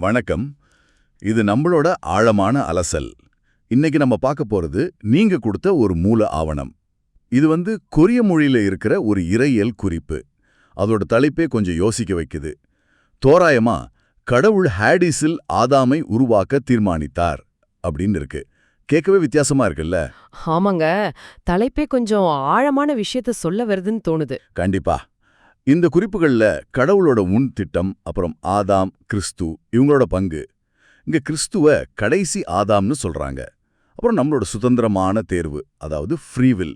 வணக்கம். இது நம்மளோட ஆழமான அலசல். இன்னைக்கு நம்ம பார்க்க போறது நீங்க கொடுத்த ஒரு மூல ஆவணம். இது வந்து கொரிய மொழியில இருக்கிற ஒரு இறையியல் குறிப்பு. அதோட தலைப்பே கொஞ்சம் யோசிக்க வைக்குது. தோராயமா கடவுள் ஹேடிஸில் ஆதாமை உருவாக்க தீர்மானித்தார் அப்படின்னு இருக்கு. கேட்கவே வித்தியாசமா இருக்குல்ல? ஆமாங்க. தலைப்பே கொஞ்சம் ஆழமான விஷயத்த சொல்ல வருதுன்னு தோணுது. கண்டிப்பா. இந்த குறிப்புகள்ல கடவுளோட முன் திட்டம் அப்புறம் ஆதாம் கிறிஸ்து இவங்களோட பங்கு. இங்க கிறிஸ்துவ கடைசி ஆதாம்னு சொல்றாங்க. அப்புறம் நம்மளோட சுதந்திரமான தேர்வு அதாவது ஃப்ரீவில்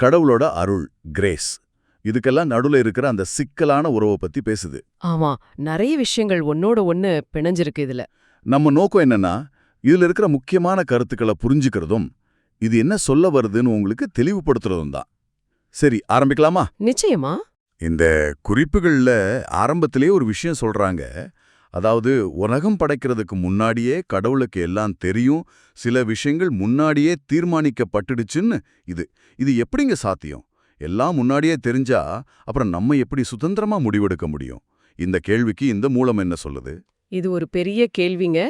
கடவுளோட அருள் கிரேஸ் இதுக்கெல்லாம் நடுவுல இருக்கிற அந்த சிக்கலான உறவை பத்தி பேசுது. ஆமா நிறைய விஷயங்கள் ஒன்னோட ஒன்னு பிணைஞ்சிருக்கு இதுல. நம்ம நோக்கம் என்னன்னா இதுல இருக்கிற முக்கியமான கருத்துக்களை புரிஞ்சுக்கிறதும் இது என்ன சொல்ல வருதுன்னு உங்களுக்கு தெளிவுபடுத்துறதும் தான். சரி ஆரம்பிக்கலாமா? நிச்சயமா. இந்த குறிப்புகள்ல ஆரம்பத்திலே ஒரு விஷயம் சொல்றாங்க. அதாவது உலகம் படைக்கிறதுக்கு முன்னாடியே கடவுளுக்கு எல்லாம் தெரியும் சில விஷயங்கள் முன்னாடியே தீர்மானிக்கப்பட்டுடுச்சுன்னு இது. இது எப்படிங்க சாத்தியம்? எல்லாம் முன்னாடியே தெரிஞ்சா அப்புறம் நம்ம எப்படி சுதந்திரமா முடிவெடுக்க முடியும்? இந்த கேள்விக்கு இந்த மூலம் என்ன சொல்லுது? இது ஒரு பெரிய கேள்விங்க.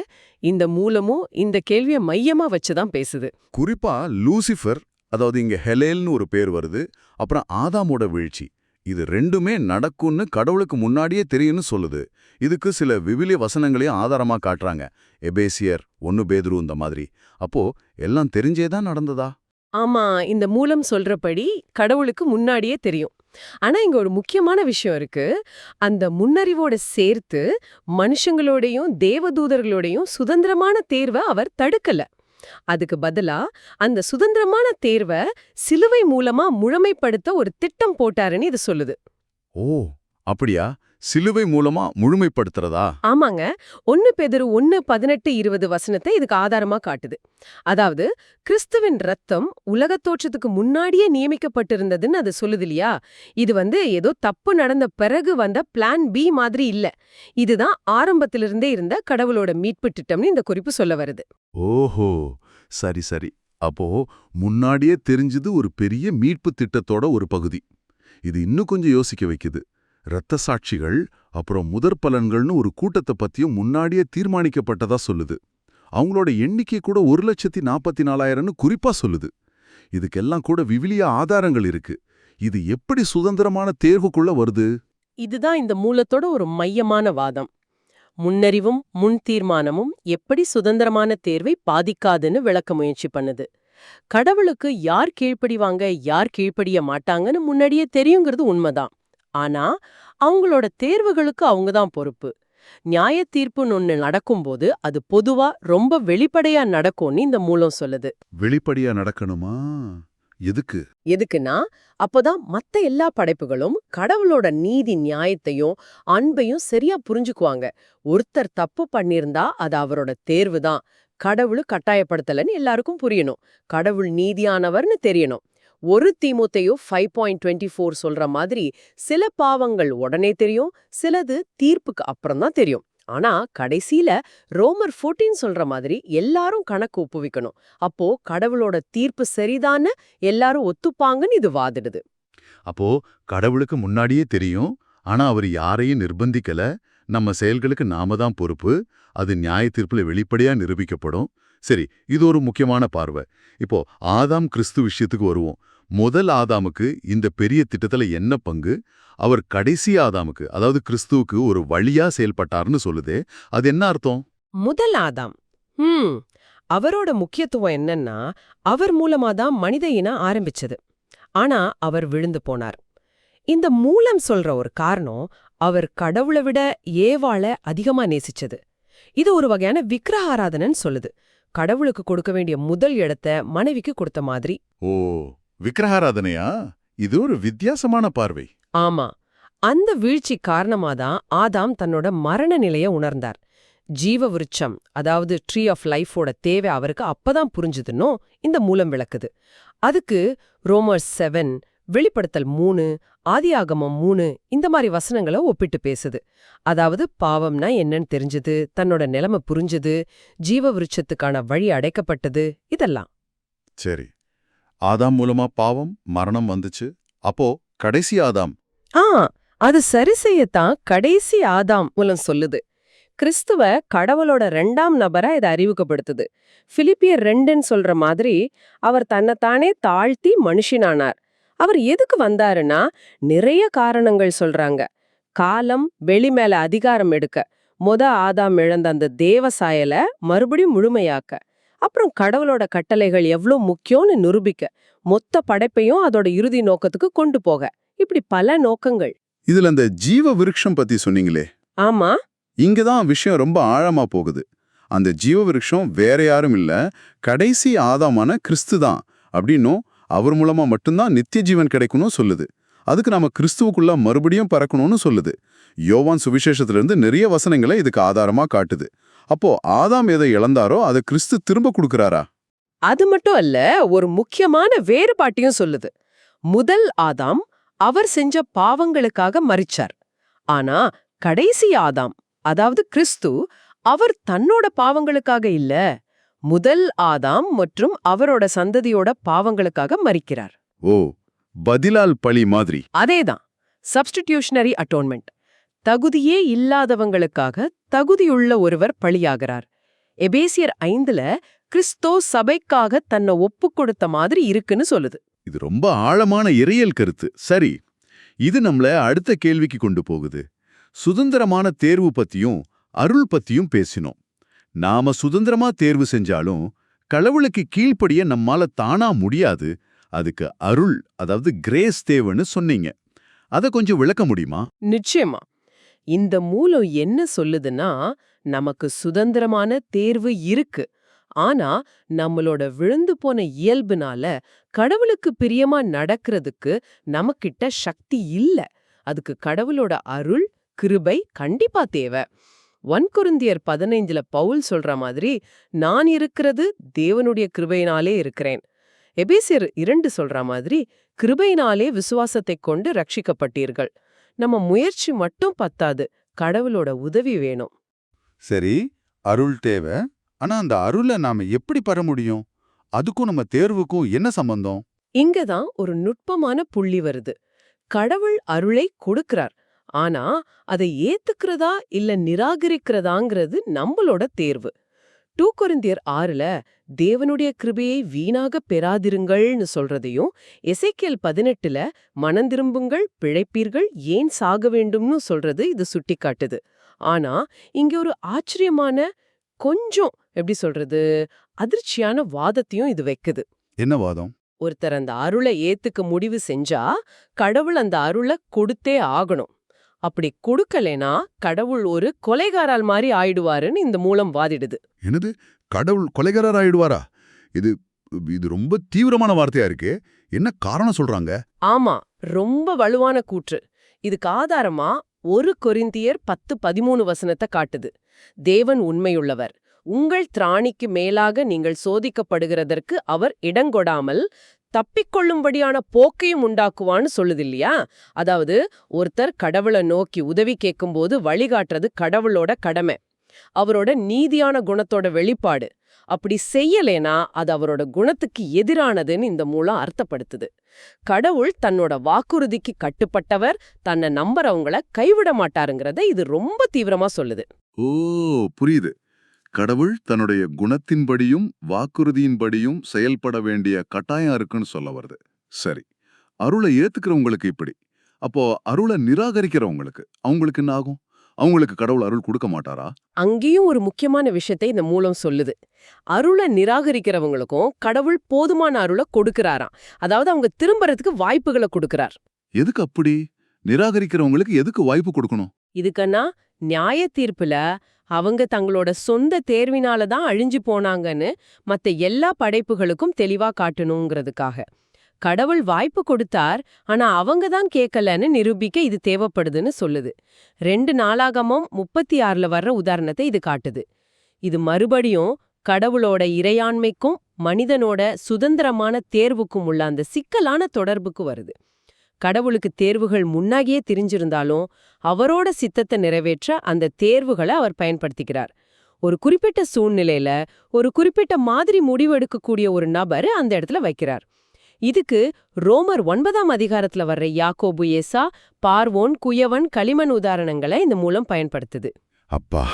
இந்த மூலமும் இந்த கேள்விய மையமா வச்சுதான் பேசுது. குறிப்பா லூசிஃபர் அதாவது இங்க ஹெலேல்னு ஒரு பேர் வருது. அப்புறம் ஆதாமோட வீழ்ச்சி. இது ரெண்டுமே நடக்கும்னு கடவுளுக்கு முன்னாடியே தெரியும்னு சொல்லுது. இதுக்கு சில விவிலிய வசனங்களையும் ஆதாரமா காட்டுறாங்க. எபேசியர் ஒன்னு பேதுரு இந்த மாதிரி. அப்போ எல்லாம் தெரிஞ்சே தான் நடந்ததா? ஆமா இந்த மூலம் சொல்றபடி கடவுளுக்கு முன்னாடியே தெரியும். ஆனா இங்க ஒரு முக்கியமான விஷயம் இருக்கு. அந்த முன்னறிவோட சேர்த்து மனுஷங்களோடையும் தேவதூதர்களோடையும் சுதந்திரமான தேர்வை அவர் தடுக்கல. அதுக்கு பதிலா அந்த சுதந்திரமான தேர்வை சிலுவை மூலமா முழுமைப்படுத்த ஒரு திட்டம் போட்டாருன்னு இது சொல்லுது. ஓ அப்படியா? சிலுவை மூலமா முழுமைப்படுத்துறதா? ஆமாங்க. ஒன்னு பெதரு ஒன்னு பதினெட்டு இருபது வசனத்தை இதுக்கு ஆதாரமா காட்டுது. அதாவது கிறிஸ்துவின் ரத்தம் உலகத் தோற்றத்துக்கு முன்னாடியே நியமிக்கப்பட்டிருந்ததுன்னு அது சொல்லுது இல்லையா? இது வந்து ஏதோ தப்பு நடந்த பிறகு வந்த பிளான் பி மாதிரி இல்ல. இதுதான் ஆரம்பத்திலிருந்தே இருந்த கடவுளோட மீட்பு திட்டம்னு இந்த குறிப்பு சொல்ல வருது. ஓஹோ! சரி சரி. அப்போ முன்னாடியே தெரிஞ்சது ஒரு பெரிய மீட்பு திட்டத்தோட ஒரு பகுதி. இது இன்னும் கொஞ்சம் யோசிக்க வைக்குது. இரத்த சாட்சிகள் அப்புறம் முதற் பலன்கள்னு ஒரு கூட்டத்தை பத்தியும் முன்னாடியே தீர்மானிக்கப்பட்டதா சொல்லுது. அவங்களோட எண்ணிக்கை கூட ஒரு லட்சத்தி நாற்பத்தி நாலாயிரம்னு குறிப்பா சொல்லுது. இதுக்கெல்லாம் கூட விவிலிய ஆதாரங்கள் இருக்கு. இது எப்படி சுதந்திரமான தேர்வுக்குள்ள வருது? இதுதான் இந்த மூலத்தோட ஒரு மையமான வாதம். முன்னறிவும் முன் தீர்மானமும் எப்படி சுதந்திரமான தேர்வை பாதிக்காதுன்னு விளக்க முயற்சி பண்ணுது. கடவுளுக்கு யார் கீழ்ப்படிவாங்க யார் கீழ்ப்படிய மாட்டாங்கன்னு முன்னாடியே தெரியுங்கிறது உண்மைதான். ஆனா அவங்களோட தேர்வுகளுக்கு அவங்க தான் பொறுப்பு. நியாய தீர்ப்புன்னு ஒன்னு நடக்கும்போது அது பொதுவா ரொம்ப வெளிப்படையா நடக்கும்னு இந்த மூலம் சொல்லுது. வெளிப்படையா நடக்கணுமா? எதுக்கு? எதுக்குன்னா அப்போதான் மத்த எல்லா படைப்புகளும் கடவுளோட நீதி நியாயத்தையும் அன்பையும் சரியா புரிஞ்சுக்குவாங்க. ஒருத்தர் தப்பு பண்ணிருந்தா அது அவரோட தேர்வு தான். கடவுள் கட்டாயப்படுத்தலன்னு எல்லாருக்கும் புரியணும். கடவுள் நீதியானவர்னு தெரியணும். ஒரு தீமுத்தையோ ஃபைவ் பாயிண்ட் டுவெண்ட்டி ஃபோர் சொல்ற மாதிரி சில பாவங்கள் உடனே தெரியும் சிலது தீர்ப்புக்கு அப்புறம் தான் தெரியும். ஆனா கடைசியில ரோமர் ஃபோர்டீன் சொல்ற மாதிரி எல்லாரும் கணக்கு ஒப்புவிக்கணும். அப்போ கடவுளோட தீர்ப்பு சரிதான்னு எல்லாரும் ஒத்துப்பாங்கன்னு இது வாதிடுது. அப்போ கடவுளுக்கு முன்னாடியே தெரியும் ஆனா அவர் யாரையும் நிர்பந்திக்கல. நம்ம செயல்களுக்கு நாம தான் பொறுப்பு. அது நியாய தீர்ப்புல வெளிப்படையா நிரூபிக்கப்படும். சரி இது ஒரு முக்கியமான பார்வை. இப்போ ஆதாம் கிறிஸ்து விஷயத்துக்கு வருவோம். முதல் ஆதாமுக்கு இந்த பெரிய திட்டத்துல என்ன பங்கு? அவர் கடைசி ஆதாமுக்கு அதாவது கிறிஸ்துவுக்கு ஒரு வழியா செயல்பட்டார்னு சொல்லுதே அது என்ன அர்த்தம்? முதல் ஆதாம். ஹம். அவரோட முக்கியத்துவம் என்னன்னா அவர் மூலமா தான் மனித இனம் ஆரம்பிச்சது. ஆனா அவர் விழுந்து போனார். இந்த மூலம் சொல்ற ஒரு காரணம் அவர் கடவுளை விட ஏவாள அதிகமா நேசிச்சது. இது ஒரு வகையான விக்கிரஹாராதனன்னு சொல்லுது. கடவுளுக்கு கொடுக்க வேண்டிய முதல் இடத்த மனைவிக்கு கொடுத்த மாதிரி. ஓ விக்கிரகாராதனையா? இது ஒரு வித்தியாசமான பார்வை. ஆமா. அந்த வீழ்ச்சி காரணமாதான் ஆதாம் தன்னோட மரண நிலைய உணர்ந்தார். ஜீவ விருட்சம் அதாவது ட்ரீ ஆஃப் லைஃபோட தேவை அவருக்கு அப்பதான் புரிஞ்சுதுன்னோ இந்த மூலம் விளக்குது. அதுக்கு ரோமர்ஸ் செவன் வெளிப்படுத்தல் மூணு ஆதியாகமம் மூணு இந்த மாதிரி வசனங்களை ஒப்பிட்டு பேசுது. அதாவது பாவம்னா என்னன்னு தெரிஞ்சது தன்னோட நிலைமை புரிஞ்சது ஜீவ விருட்சத்துக்கான வழி அடைக்கப்பட்டது இதெல்லாம். சரி. ஆதாம் மூலமா பாவம் மரணம் வந்துச்சு. அப்போ கடைசி ஆதாம். ஆ அது சரி செய்யத்தான் கடைசி ஆதாம் மூலம் சொல்லுது. கிறிஸ்துவ கடவுளோட ரெண்டாம் நபரா இதை அறிமுகப்படுத்துது. பிலிப்பியர் ரெண்டுன்னு சொல்ற மாதிரி அவர் தன்னைத்தானே தாழ்த்தி மனுஷனானார். அவர் எதுக்கு வந்தாருன்னா நிறைய காரணங்கள் சொல்றாங்க. காலம் வெளி மேல அதிகாரம் எடுக்க மொத ஆதாம் இழந்த அந்த தேவ சாயல மறுபடியும் முழுமையாக்க அப்புறம் கடவுளோட கட்டளைகள் எவ்வளவு முக்கியம்னு நிரூபிக்க மொத்த படைப்பையும் அதோட இறுதி நோக்கத்துக்கு கொண்டு போக. இப்படி பல நோக்கங்கள். இதுல அந்த ஜீவ விருட்சம் பத்தி சொன்னீங்களே. ஆமா. இங்க தான் விஷயம் ரொம்ப ஆழமா போகுது. அந்த ஜீவ விருட்சம் வேற யாரும் இல்ல கடைசி ஆதாமான கிறிஸ்து தான் அப்படின்னும் அவர் மூலமா மட்டும்தான் நித்திய ஜீவன் கிடைக்கணும் சொல்லுது. அதுக்கு நாம கிறிஸ்துவுக்குள்ள மறுபடியும் பறக்கணும்னு சொல்லுது. யோவான் சுவிசேஷத்துல இருந்து நிறைய வசனங்களை இதுக்கு ஆதாரமா காட்டுது. அப்போ ஆதாம் எதை இழந்தாரோ அதை கிறிஸ்து திரும்ப கொடுக்கறாரா? அது மட்டும் அல்ல ஒரு முக்கியமான வேறுபாட்டையும் சொல்லுது. முதல் ஆதாம் அவர் செஞ்ச பாவங்களுக்காக மறிச்சார் ஆனா கடைசி ஆதாம் அதாவது கிறிஸ்து அவர் தன்னோட பாவங்களுக்காக இல்ல முதல் ஆதாம் மற்றும் அவரோட சந்ததியோட பாவங்களுக்காக மரிக்கிறார். ஓ பதிலால் பழி மாதிரி. அதேதான் சப்ஸ்டிடியூஷனரி அட்டோன்மெண்ட் தகுதியே இல்லாதவங்களுக்காக தகுதியுள்ள ஒருவர் பலியாகிறார். எபேசியர் ஐந்துல கிறிஸ்தோ சபைக்காக தன்னை ஒப்புக் கொடுத்த மாதிரி இருக்குன்னு சொல்லுது. இது ரொம்ப ஆழமான இறையல் கருத்து. சரி இது நம்மள அடுத்த கேள்விக்கு கொண்டு போகுது. சுதந்திரமான தேர்வு பத்தியும் அருள் பத்தியும் பேசினோம். நாம சுதந்திரமா தேர்வு செஞ்சாலும் கடவுளுக்கு கீழ்ப்படிய நம்மால தானா முடியாது. அதுக்கு அருள் அதாவது கிரேஸ் தேவைன்னு சொன்னீங்க. அத கொஞ்சம் விளக்க முடியுமா? நிச்சயமா. இந்த மூலம் என்ன சொல்லுதுன்னா நமக்கு சுதந்திரமான தேர்வு இருக்கு. ஆனா நம்மளோட விழுந்து போன இயல்புனால கடவுளுக்கு பிரியமா நடக்கிறதுக்கு நமக்கிட்ட சக்தி இல்ல. அதுக்கு கடவுளோட அருள் கிருபை கண்டிப்பா தேவை. ஒன்குருந்தியர் பதினைஞ்சுல பவுல் சொல்ற மாதிரி நான் இருக்கிறது தேவனுடைய கிருபையினாலே இருக்கிறேன். எபேசியர் இரண்டு சொல்ற மாதிரி கிருபையினாலே விசுவாசத்தைக் கொண்டு ரட்சிக்கப்பட்டீர்கள். நம்ம முயற்சி மட்டும் பத்தாது கடவுளோட உதவி வேணும். சரி அருள் தேவை. ஆனா அந்த அருளை நாம எப்படி பெற முடியும்? அதுக்கும் நம்ம தேர்வுக்கும் என்ன சம்பந்தம்? இங்கதான் ஒரு நுட்பமான புள்ளி வருது. கடவுள் அருளை கொடுக்கிறார். ஆனா அதை ஏத்துக்கிறதா இல்ல நிராகரிக்கிறதாங்கிறது நம்மளோட தேர்வு. டூ கொரிந்தியர் ஆறுல தேவனுடைய கிருபையை வீணாக பெறாதிருங்கள்னு சொல்றதையும் எசேக்கியல் பதினெட்டுல மனந்திரும்புங்கள் பிழைப்பீர்கள் ஏன் சாக வேண்டும்னு சொல்றது இது சுட்டிக்காட்டுது. ஆனா இங்க ஒரு ஆச்சரியமான கொஞ்சம் எப்படி சொல்றது அதிர்ச்சியான வாதத்தையும் இது வைக்குது. என்ன வாதம்? ஒருத்தர் அந்த அருளை ஏத்துக்க முடிவு செஞ்சா கடவுள் அந்த அருளை கொடுத்தே ஆகணும். அப்படி கொடுக்கலைனா கடவுள் ஒரு கொலைகாரால் மாதிரி ஆயிடுவாருன்னு இந்த மூலம் வாதிடுது. என்னது? கடவுள் கொலைகாரர் ஆயிடுவாரா? இது இது ரொம்ப தீவிரமான வார்த்தையா இருக்கு. என்ன காரணம் சொல்றாங்க? ஆமா ரொம்ப வலுவான கூற்று. இதுக்கு ஆதாரமா ஒரு கொரிந்தியர் பத்து பதிமூணு வசனத்தை காட்டுது. தேவன் உண்மையுள்ளவர். உங்கள் திராணிக்கு மேலாக நீங்கள் சோதிக்கப்படுகிறதற்கு அவர் இடங்கொடாமல் தப்பிக்கொள்ளும்படியான போக்கையும் உண்டாக்குவான்னு சொல்லுது இல்லையா அதாவது ஒருத்தர் கடவுளை நோக்கி உதவி கேட்கும்போது வழிகாட்டுறது கடவுளோட கடமை. அவரோட நீதியான குணத்தோட வெளிப்பாடு. அப்படி செய்யலேனா அது அவரோட குணத்துக்கு எதிரானதுன்னு இந்த மூலம் அர்த்தப்படுத்துது. கடவுள் தன்னோட வாக்குறுதிக்கு கட்டுப்பட்டவர் தன்னை நம்புறவங்கள கைவிட மாட்டாருங்கிறத இது ரொம்ப தீவிரமா சொல்லுது. ஓ புரியுது. கடவுள் தன்னுடைய குணத்தின்படியும் வாக்குறுதியின்படியும் செயல்பட வேண்டிய கட்டாயம் இருக்குன்னு சொல்ல வருது. சரி. அருளை ஏத்துக்கிறவங்களுக்கு இப்படி. அப்போ அருளை நிராகரிக்கிறவங்களுக்கு அவங்களுக்கு என்ன ஆகும்? அவங்களுக்கு கடவுள் அருள் கொடுக்க மாட்டாரா? அங்கேயும் ஒரு முக்கியமான விஷயத்தை இந்த மூலம் சொல்லுது. அருளை நிராகரிக்கிறவங்களுக்கும் கடவுள் போதுமான அருளை கொடுக்கறாராம். அதாவது அவங்க திரும்பறதுக்கு வாய்ப்புகளை கொடுக்கறார். எதுக்கு அப்படி? நிராகரிக்கிறவங்களுக்கு எதுக்கு வாய்ப்பு கொடுக்கணும்? இதுக்கன்னா நியாய தீர்ப்புல அவங்க தங்களோட சொந்த தேர்வினால தான் அழிஞ்சு போனாங்கன்னு மத்த எல்லா படைப்புகளுக்கும் தெளிவா காட்டணுங்கிறதுக்காக. கடவுள் வாய்ப்பு கொடுத்தார் ஆனா அவங்க தான் கேட்கலன்னு நிரூபிக்க இது தேவைப்படுதுன்னு சொல்லுது. ரெண்டு நாளாகமும் முப்பத்தி ஆறுல வர்ற உதாரணத்தை இது காட்டுது. இது மறுபடியும் கடவுளோட இறையாண்மைக்கும் மனிதனோட சுதந்திரமான தேர்வுக்கும் உள்ள அந்த சிக்கலான தொடர்புக்கு வருது. கடவுளுக்கு தேர்வுகள் முன்னாகியே தெரிஞ்சிருந்தாலும் அவரோட சித்தத்தை நிறைவேற்ற அந்த தேர்வுகளை அவர் பயன்படுத்திக்கிறார். ஒரு குறிப்பிட்ட சூழ்நிலையில ஒரு குறிப்பிட்ட மாதிரி முடிவெடுக்கக்கூடிய ஒரு நபர் அந்த இடத்துல வைக்கிறார். இதுக்கு ரோமர் ஒன்பதாம் அதிகாரத்துல வர்ற யாக்கோபு ஏசா பார்வோன் குயவன் களிமண் உதாரணங்களை இந்த மூலம் பயன்படுத்துது. அப்பா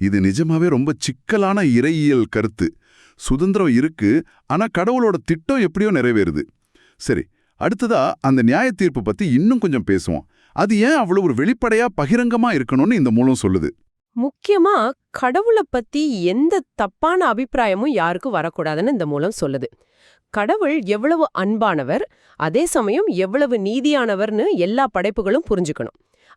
இது நிஜமாவே ரொம்ப சிக்கலான இறையியல் கருத்து. சுதந்திரம் இருக்கு ஆனா கடவுளோட திட்டம் எப்படியோ நிறைவேறுது. சரி அடுத்ததா அந்த நியாய தீர்ப்பு பத்தி இன்னும் கொஞ்சம் பேசுவோம். அது ஏன் அவ்வளவு ஒரு வெளிப்படையா பகிரங்கமா இருக்கணும்னு இந்த மூலம் சொல்லுது? முக்கியமா கடவுளை பத்தி எந்த தப்பான அபிப்பிராயமும் யாருக்கும் வரக்கூடாதுன்னு இந்த மூலம் சொல்லுது. கடவுள் எவ்வளவு அன்பானவர் அதே சமயம் எவ்வளவு நீதியானவர்னு எல்லா படைப்புகளும் புரிஞ்சுக்கணும்.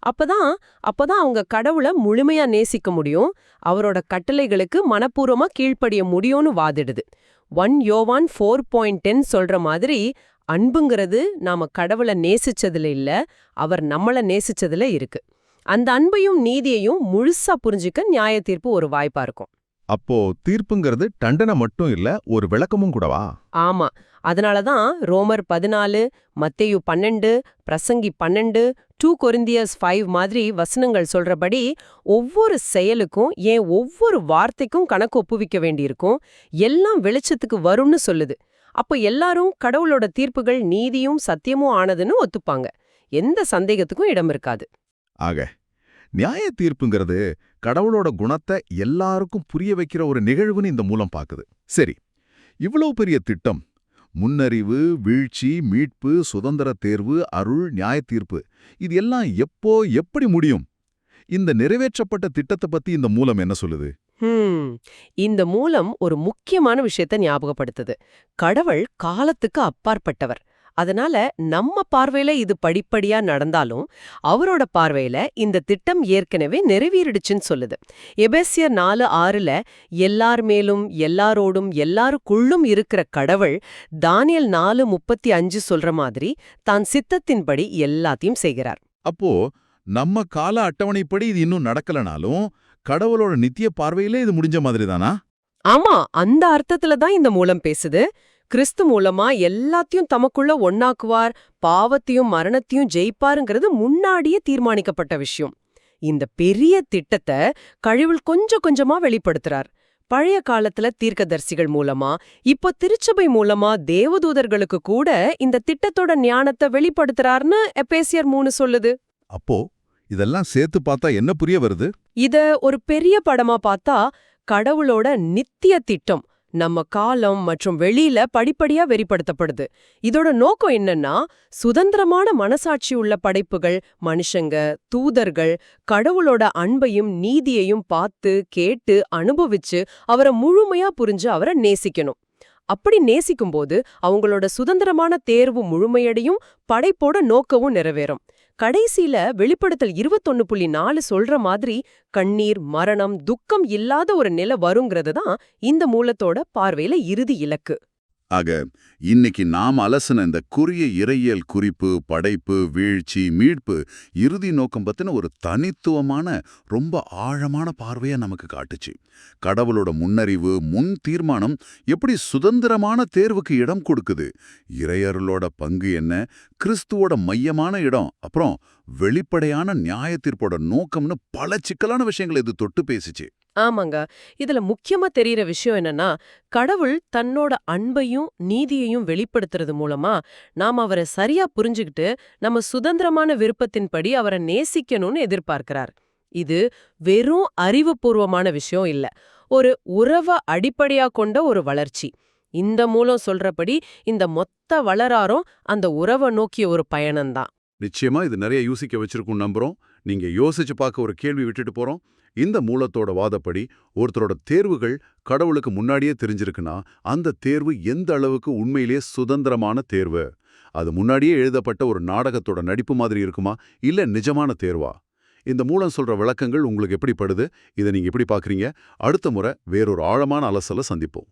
அப்பதான் அப்பதான் அவங்க கடவுளை முழுமையா நேசிக்க முடியும் அவரோட கட்டளைகளுக்கு மனப்பூர்வமா கீழ்ப்படிய முடியும்னு வாதிடுது. ஒன் யோவான் ஃபோர் பாயிண்ட் டென் சொல்ற மாதிரி அன்புங்கிறது நாம கடவுளை நேசிச்சதுல இல்ல அவர் நம்மள நேசிச்சதுல இருக்கு. அந்த அன்பையும் நீதியையும் முழுசா புரிஞ்சுக்க நியாய தீர்ப்பு ஒரு வாய்ப்பா இருக்கும். அப்போ தீர்ப்புங்கிறது தண்டனை மட்டும் இல்ல ஒரு விளக்கமும் கூடவா? ஆமா. அதனாலதான் ரோமர் பதினாலு மத்தேயு பன்னெண்டு பிரசங்கி பன்னெண்டு டூ கொரிந்தியர்ஸ் ஃபைவ் மாதிரி வசனங்கள் சொல்றபடி ஒவ்வொரு செயலுக்கும் ஏன் ஒவ்வொரு வார்த்தைக்கும் கணக்கு ஒப்புவிக்க வேண்டியிருக்கும். எல்லாம் வெளிச்சத்துக்கு வரும்னு சொல்லுது. அப்போ எல்லாரும் கடவுளோட தீர்ப்புகள் நீதியும் சத்தியமும் ஆனதுன்னு ஒத்துப்பாங்க. எந்த சந்தேகத்துக்கும் இடம் இருக்காது. ஆக நியாய தீர்ப்புங்கிறது கடவுளோட குணத்தை எல்லாருக்கும் புரிய வைக்கிற ஒரு நிகழ்வுன்னு இந்த மூலம் பாக்குது. சரி இவ்வளவு பெரிய திட்டம் முன்னறிவு வீழ்ச்சி மீட்பு சுதந்திர தேர்வு அருள் நியாய தீர்ப்பு இது எல்லாம் எப்போ எப்படி முடியும்? இந்த நிறைவேற்றப்பட்ட திட்டத்தை பத்தி இந்த மூலம் என்ன சொல்லுது? ஹம். இந்த மூலம் ஒரு முக்கியமான விஷயத்த ஞாபகப்படுத்துது. கடவுள் காலத்துக்கு அப்பாற்பட்டவர். அதனால நம்ம பார்வையில இது படிப்படியா நடந்தாலும் அவரோட பார்வையில இந்த திட்டம் ஏற்கனவே நிறைவேறிடுச்சுன்னு சொல்லுது. எபேசியர் நாலு ஆறுல எல்லார் மேலும் எல்லாரோடும் எல்லாருக்குள்ளும் இருக்கிற கடவுள் தானியல் நாலு முப்பத்தி அஞ்சு சொல்ற மாதிரி தான் சித்தத்தின்படி எல்லாத்தையும் செய்கிறார். அப்போ நம்ம கால அட்டவணைப்படி இது இன்னும் நடக்கலனாலும் கடவுளோட நித்திய பார்வையிலே இது முடிஞ்ச மாதிரி தானா ஆமா அந்த அர்த்தத்துல தான் இந்த மூலம் பேசுது. கிறிஸ்து மூலமா எல்லாத்தையும் தமக்குள்ள ஒண்ணாக்குவார் பாவத்தையும் மரணத்தையும் ஜெயிப்பாருங்கிறது முன்னாடியே தீர்மானிக்கப்பட்ட விஷயம். இந்த பெரிய திட்டத்தை கழிவுள் கொஞ்சம் கொஞ்சமா வெளிப்படுத்துறார். பழைய காலத்துல தீர்க்கதரிசிகள் மூலமா இப்போ திருச்சபை மூலமா தேவதூதர்களுக்கு கூட இந்த திட்டத்தோட ஞானத்தை வெளிப்படுத்துறார்னு எபேசியர் மூணு சொல்லுது. அப்போ இதெல்லாம் சேர்த்து பார்த்தா என்ன புரிய வருது? இத ஒரு பெரிய படமா பார்த்தா கடவுளோட நித்திய திட்டம் நம்ம காலம் மற்றும் வெளியில படிப்படியா வெறிப்படுத்தப்படுது இதோட நோக்கம் என்னன்னா சுதந்திரமான மனசாட்சி உள்ள படைப்புகள் மனுஷங்க தூதர்கள் கடவுளோட அன்பையும் நீதியையும் பார்த்து கேட்டு அனுபவிச்சு அவரை முழுமையா புரிஞ்சு அவரை நேசிக்கணும். அப்படி நேசிக்கும்போது அவங்களோட சுதந்திரமான தேர்வு முழுமையடையும் படைப்போட நோக்கமும் நிறைவேறும். கடைசியில வெளிப்படுத்தல் இருபத்தொன்னு புள்ளி நாலு சொல்ற மாதிரி கண்ணீர் மரணம் துக்கம் இல்லாத ஒரு நிலை வருங்கிறது தான் இந்த மூலத்தோட பார்வையில இறுதி இலக்கு. ஆக இன்னைக்கு நாம் அலசின இந்த குறிய இறையியல் குறிப்பு படைப்பு வீழ்ச்சி மீட்பு இறுதி நோக்கம் பத்தின ஒரு தனித்துவமான ரொம்ப ஆழமான பார்வையை நமக்கு காட்டுச்சு. கடவுளோட முன்னறிவு முன் தீர்மானம் எப்படி சுதந்திரமான தேர்வுக்கு இடம் கொடுக்குது? இறையருளோட பங்கு என்ன? கிறிஸ்துவோட மையமான இடம் அப்புறம் வெளிப்படையான நியாயத்தீர்ப்போட நோக்கம்னு பல சிக்கலான விஷயங்களை இது தொட்டு பேசிச்சு. ஆமாங்க. இதுல முக்கியமா தெரியற விஷயம் என்னன்னா கடவுள் தன்னோட அன்பையும் நீதியையும் வெளிப்படுத்துறது மூலமா நாம் அவரை சரியா புரிஞ்சுக்கிட்டு நம்ம சுதந்திரமான விருப்பத்தின்படி அவரை நேசிக்கணும்னு எதிர்பார்க்கிறார். இது வெறும் அறிவுபூர்வமான விஷயம் இல்ல. ஒரு உறவை அடிப்படையா கொண்ட ஒரு வளர்ச்சி. இந்த மூலம் சொல்றபடி இந்த மொத்த வளராரும் அந்த உறவை நோக்கிய ஒரு பயணம்தான். நிச்சயமா இது நிறைய யோசிக்க வச்சிருக்கும் நம்புறோம். நீங்க யோசிச்சு பார்க்க ஒரு கேள்வி விட்டுட்டு போறோம். இந்த மூலத்தோட வாதப்படி ஒருத்தரோட தேர்வுகள் கடவுளுக்கு முன்னாடியே தெரிஞ்சிருக்குன்னா அந்த தேர்வு எந்த அளவுக்கு உண்மையிலேயே சுதந்திரமான தேர்வு? அது முன்னாடியே எழுதப்பட்ட ஒரு நாடகத்தோட நடிப்பு மாதிரி இருக்குமா? இல்ல நிஜமான தேர்வா? இந்த மூலம் சொல்ற விளக்கங்கள் உங்களுக்கு எப்படி படுது இதை நீங்க எப்படி பாக்குறீங்க அடுத்த முறை வேறொரு ஆழமான அலசல சந்திப்போம்.